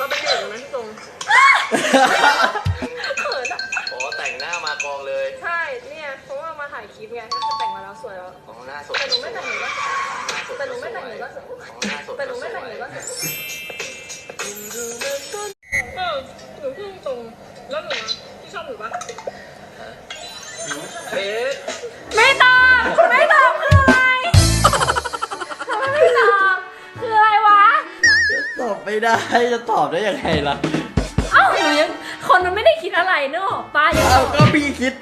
เราเป็นเด็กนะพี่ตรงเขินอะอ๋อแต่งหน้ามากองเลยใช่ เนี่ย เพราะว่ามาถ่ายคลิปไงก็คืแต่งมาแล้วสวยแล้วแต่หนูไม่แต่งหนูก็สวยแต่หนูไม่แต่งหนูก็สวยแต่หนูไม่แต่งหนูก็สวย ได้จะตอบได้ยังไงล่ะเอ้าหนูยังคนมันไม่ได้คิดอะไรเนอะป้ายังเอาก็พี่คิด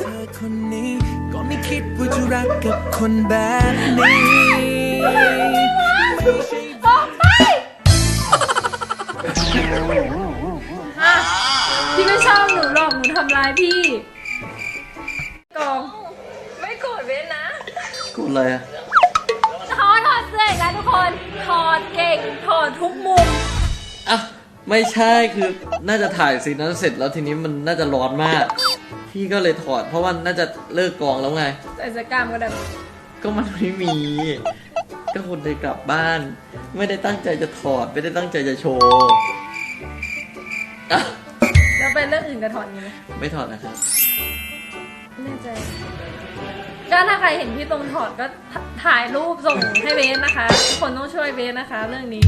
เธอคนนี้ก็ไม่คิดว่าจะรักกับคนแบบนี้ไม่ใช่บอกไปอะพี่ไม่ชอบหนูหรอกหนูทำร้ายพี่กอง ไม่โกรธเว้นนะ กูเลยอะ กแล้วทุกคนถอดเก่งถอดทุกมุม อะ ไม่ใช่คือน่าจะถ่ายซีนนั้นเสร็จแล้วทีนี้มันน่าจะร้อนมาก พี่ก็เลยถอด เพราะว่าน่าจะเลิกกองแล้วไง ใส่เสอกล้ามก็ได้ก็มันไม่มี ก็คนเลยกลับบ้าน ไม่ได้ตั้งใจจะถอด ไม่ได้ตั้งใจจะโชว์อะแล้วไปเรื่องอื่นจะถอดยังไงไม่ถอดนะครับแน่ใจก็ถ้าใครเห็นพี่ตรงถอดก็ถ ถ่ายรูปส่งให้เบสนะคะทุกคนต้องช่วยเบสนะคะ เรื่องนี้